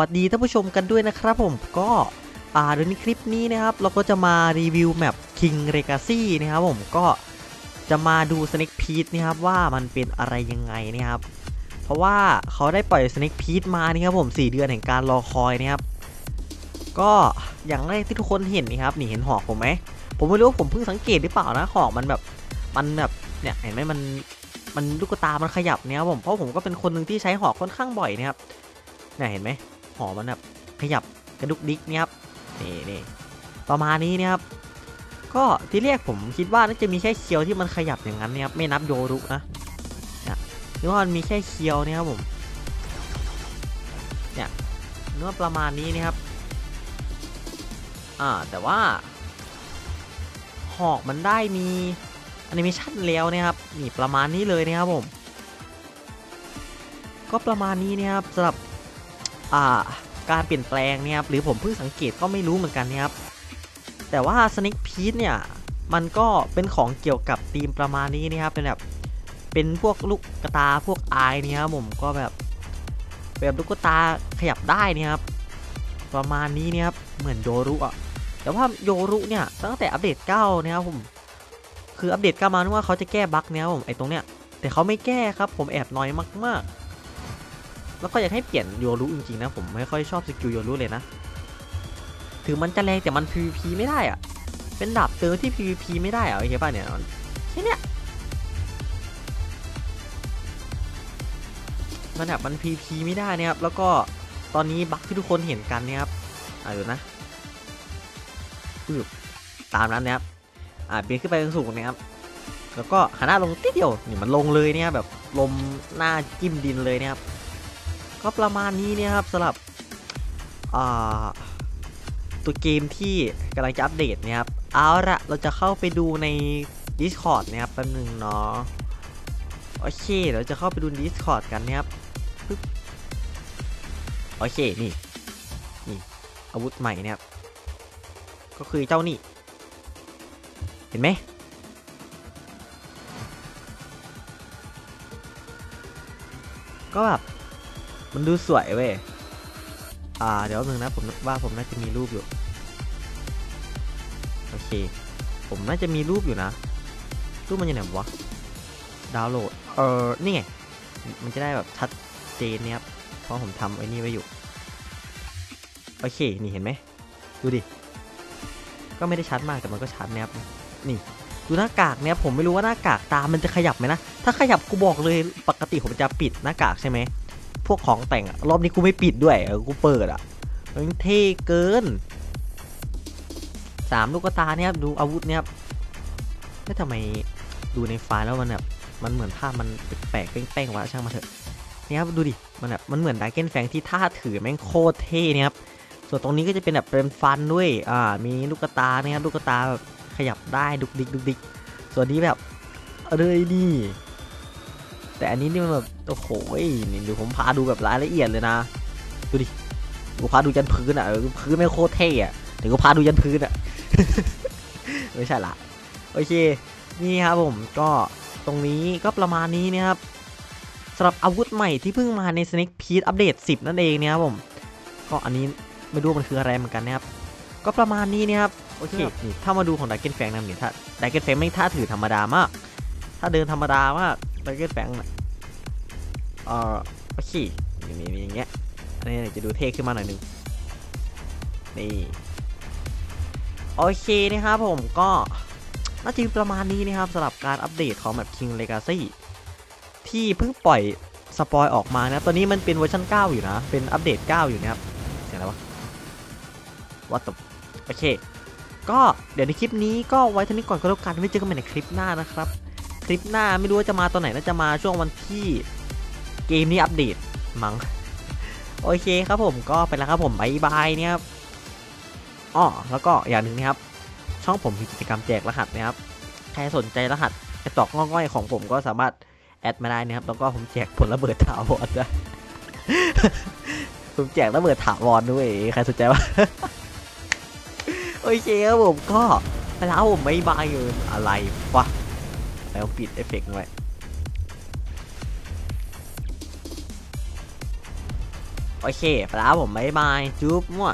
วัสดีท่านผู้ชมกันด้วยนะครับผมก็อ่าเดี๋ยวนี้คลิปนี้นะครับ เราก็จะมารีวิวแมป King Legacy นะครับผมก็จะมาดู Snake p e a t นะครับว่ามันเป็นอะไรยังไงนะครับ เพราะว่าเขาได้ปล่อย Snake p e a t มานี่ครับผม 4 เดือนแห่งการรอคอยนะครับก็อย่างแรกที่ทุกคนเห็นนี่ครับนี่เห็นหอกผมไหมผมไม่รู้ว่าผมเพิ่งสังเกตหรือเปล่านะหอกมันแบบมันแบบเนี่ยเห็นไหมมันมันลูกตา มันขยับเนี่ยครับผมเพราะผมก็เป็นคนหนึ่งที่ใช้หอกค่อนข้างบ่อยนะครับเนี่ยเห็นไหม อมันแบบขยับกระดุกดิกเนี่ยครับนี่นี่ประมาณนี้เนี่ยครับก็ที่แรกผมคิดว่าน่าจะมีแค่เคียวที่มันขยับอย่างนั้นเนี่ยครับไม่นับโยรุนะเนี่ยนึกว่ามันมีแค่เคียวเนี่ยครับผมเนี่ยนึกว่าประมาณนี้นะครับอ่าแต่ว่าหอกมันได้มีแอนิเมชันแล้วนะครับนี่ประมาณนี้เลยนะครับผม ก็ประมาณนี้นะครับสำหรับ การเปลี่ยนแปลงเนี่ยครับหรือผมเพิ่งสังเกตก็ไม่รู้เหมือนกันเนี่ยครับแต่ว่า Sneak p e a t เนี่ยมันก็เป็นของเกี่ยวกับธีมประมาณนี้นะครับเป็นแบบเป็นพวกลูกกระตาพวกอายเนี่ยครับผมก็แบบแบบลูกกระตาขยับได้เนี่ยครับประมาณนี้เนี่ยครับเหมือนโยรุอะแต่ว่าโยรุเนี่ยตั้งแต่อัปเดต9นี่ครับผมคืออัปเดต9มานึกว่าเขาจะแก้บั๊กเนี่ยครับผมไอ้ตรงเนี้ยแต่เขาไม่แก้ครับผมแอบน้อยมากๆ แล้วก็อยากให้เปลี่ยนโยรุจริงๆนะผมไม่ค่อยชอบสกิลโยรุเลยนะ ถึงมันจะแรงแต่มัน PVP ไม่ได้อะเป็นดาบเติมที่ PVP ไม่ได้อะโอเคป่ะเนี่ยแค่เนี้ยมันแบบมัน PVP ไม่ได้นะครับแล้วก็ตอนนี้บั๊กที่ทุกคนเห็นกันเนี่ยครับอ่าเดี๋ยวนะปึ๊บตามนั้นนะครับอ่าเปลี่ยนขึ้นไปสูงนะครับแล้วก็หันหน้าลงติดเดียวนี่มันลงเลยเนี่ยแบบลมหน้าจิ้มดินเลยนะครับ ก็ประมาณนี้เนี่ยครับสำหรับตัวเกมที่กำลังจะอัปเดตเนี่ยครับเอาละเราจะเข้าไปดูใน Discord นะครับแป๊บนึงเนาะโอเคเราจะเข้าไปดู Discord กันนะครับปึ๊บโอเคนี่นี่อาวุธใหม่เนี่ยครับก็คือเจ้านี่ เห็นไหมก็แบบ มันดูสวยเว้ย อ่า เดี๋ยวนึงนะผมว่าผมน่าจะมีรูปอยู่ โอเค ผมน่าจะมีรูปอยู่นะ รูปมันอยู่ไหนวะ ดาวน์โหลด เออนี่ไง มันจะได้แบบชัดเจนเนี่ยครับ เพราะผมทำไอ้นี่ไว้อยู่ โอเค นี่เห็นไหม ดูดิ ก็ไม่ได้ชัดมากแต่มันก็ชัดนะครับ นี่ดูหน้ากากเนี่ยผมไม่รู้ว่าหน้ากากตา มันจะขยับไหมนะ ถ้าขยับกูบอกเลยปกติผมจะปิดหน้ากากใช่ไหม วกของแต่งอะรอบนี้กูไม่ปิดด้วยกูเปิดอะมันเท่เกินสามลูกตาเนี่ยครับดูอาวุธเนี่ยครับแล้วทำไมดูในไฟล์แล้วมันแบบมันเหมือนภาพมันแปลกๆแป้งๆวะช่างมาเถอะเนี่ยครับดูดิมันแบบมันเหมือนดาเกนแฟงที่ท่าถือแม่งโคตรเท่เนี่ยครับส่วนตรงนี้ก็จะเป็นแบบเป็นฟันด้วยอ่ามีลูกตาเนี่ยครับลูกตาแบบขยับได้ดุกดิกดุกดิกส่วนนี้แบบเลยนี่ แต่อันนี้นี่มันแบบโอ้โหนี่ดูผมพาดูแบบรายละเอียดเลยนะ ดูดิกูพาดูยันพื้นอะพื้นไม่โคตรเท่อะเดี๋ยวกูพาดูยันพื้นอะไม่ใช่ละโอเค นี่ครับผมก็ตรงนี้ก็ประมาณนี้นะครับสำหรับอาวุธใหม่ที่เพิ่งมาใน Snake p e a t อัปเดต10 นั่นเองนะครับผม ก็อันนี้ไม่รู้มันคืออะไรเหมือนกันนะครับ ก็ประมาณนี้นะครับโอเคนี่ถ้ามาดูของดักเก็ตแฟงนะเนี่ยถ้าดักเก็ตแฟงไม่ท่าถือธรรมดามาก ถ้าเดินธรรมดามาก ดักเก็ตแฟงนะเอ่อโอเคนี่นี่อย่างเงี้ยอันนี้จะดูเท่ขึ้นมาหน่อยนึงนี่โอเคนะครับผมก็น่าจะประมาณนี้นะครับสำหรับการอัปเดตของแบบ King Legacy ที่เพิ่งปล่อยสปอยออกมานะตอนนี้มันเป็นเวอร์ชัน9 อยู่นะ เป็นอัปเดต 9 อยู่นะครับเสียงอะไรวะวัตถุโอเค ก็เดี๋ยวในคลิปนี้ก็ไว้เท่านี้ก่อนก็แล้วกันไว้เจอกันใหม่ในคลิปหน้านะครับ ลิปหน้าไม่รู้ว่าจะมาตอนไหนน่าจะมาช่วงวันที่เกมนี้อัปเดตมั้งโอเคครับผมก็ไปแล้วครับผมบายบายเนี่ยครับอ๋อแล้วก็อย่างหนึ่งนะครับ ช่องผมมีกิจกรรมแจกรหัสนะครับใครสนใจรหัสกระจอกง่อยๆของผมก็สามารถแอดมาได้นะครับ แล้วก็ผมแจกผลระเบิดถาวรนะผมแจกระเบิดถาวรด้วยใครสนใจวะโอเคครับผมก็ไปแล้วผมไม่บายเลยอะไรวะ แล้วปิดเอฟเฟกต์ไว้โอเคไปแล้วผมบายบายจุ๊บมั่ว